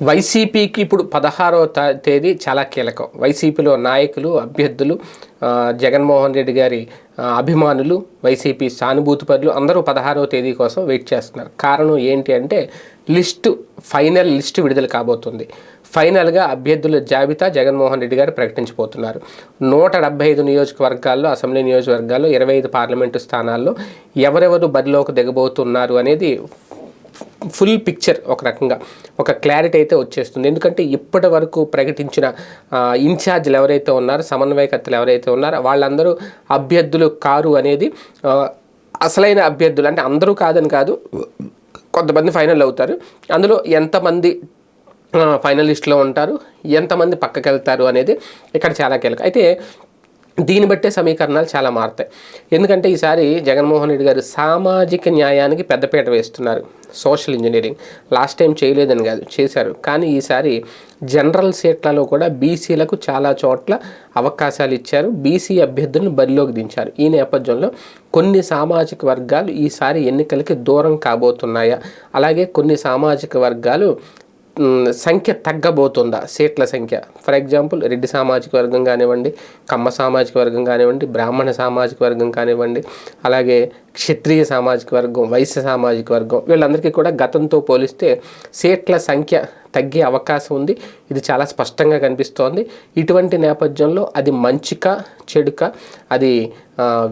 వైసీపీకి ఇప్పుడు పదహారవ తేదీ చాలా కీలకం. వైసీపీలో నాయకులు అభ్యర్థులు జగన్మోహన్ రెడ్డి గారి అభిమానులు వైసీపీ సానుభూతిపరులు అందరూ పదహారవ తేదీ కోసం వెయిట్ చేస్తున్నారు. కారణం ఏంటి అంటే లిస్టు ఫైనల్ లిస్టు విడుదల కాబోతుంది. ఫైనల్గా అభ్యర్థుల జాబితా జగన్మోహన్ రెడ్డి గారు ప్రకటించబోతున్నారు. నూట డెబ్బై ఐదు నియోజకవర్గాల్లో అసెంబ్లీ నియోజకవర్గాల్లో ఇరవై ఐదు పార్లమెంటు స్థానాల్లో ఎవరెవరు బరిలోకి దిగబోతున్నారు అనేది ఫుల్ పిక్చర్ ఒక రకంగా. ఒక క్లారిటీ అయితే వచ్చేస్తుంది. ఎందుకంటే ఇప్పటి వరకు ప్రకటించిన ఇన్ఛార్జ్లు ఎవరైతే ఉన్నారో సమన్వయకర్తలు ఎవరైతే ఉన్నారో వాళ్ళందరూ అభ్యర్థులు కారు అనేది అసలైన అభ్యర్థులు అంటే అందరూ కాదని కాదు కొంతమంది ఫైనల్ అవుతారు. అందులో ఎంతమంది ఫైనలిస్ట్లో ఉంటారు ఎంతమంది పక్కకి వెళ్తారు అనేది ఇక్కడ చాలా కీలకం. అయితే దీన్ని బట్టే సమీకరణాలు చాలా మారుతాయి. ఎందుకంటే ఈసారి జగన్మోహన్ రెడ్డి గారు సామాజిక న్యాయానికి పెద్దపీట వేస్తున్నారు. Social engineering. లాస్ట్ టైం చేయలేదని కాదు చేశారు. కానీ ఈసారి జనరల్ సీట్లలో కూడా బీసీలకు చాలా చోట్ల అవకాశాలు ఇచ్చారు. బీసీ అభ్యర్థులను బరిలోకి దించారు. ఈ నేపథ్యంలో కొన్ని సామాజిక వర్గాలు ఈసారి ఎన్నికలకి దూరం కాబోతున్నాయా? అలాగే కొన్ని సామాజిక వర్గాలు సంఖ్య తగ్గబోతుందా? సీట్ల సంఖ్య. ఫర్ ఎగ్జాంపుల్ రెడ్డి సామాజిక వర్గం కానివ్వండి కమ్మ సామాజిక వర్గం కానివ్వండి బ్రాహ్మణ సామాజిక వర్గం కానివ్వండి అలాగే క్షత్రియ సామాజిక వర్గం వైశ్య సామాజిక వర్గం వీళ్ళందరికీ కూడా గతంతో పోలిస్తే సీట్ల సంఖ్య తగ్గే అవకాశం ఉంది. ఇది చాలా స్పష్టంగా కనిపిస్తోంది. ఇటువంటి నేపథ్యంలో అది మంచిక చెడుక? అది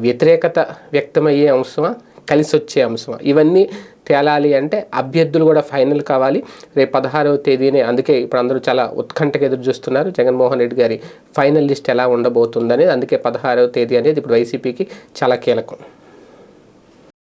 వ్యతిరేకత వ్యక్తమయ్యే అంశమా? కలిసి వచ్చే అంశం. ఇవన్నీ తేలాలి అంటే అభ్యర్థులు కూడా ఫైనల్ కావాలి. రేపు పదహారవ తేదీనే అందుకే ఇప్పుడు అందరూ చాలా ఉత్కంఠగా ఎదురు చూస్తున్నారు. జగన్మోహన్ రెడ్డి గారి ఫైనల్ లిస్ట్ ఎలా ఉండబోతుందనేది అందుకే పదహారవ తేదీ అనేది ఇప్పుడు వైసీపీకి చాలా కీలకం.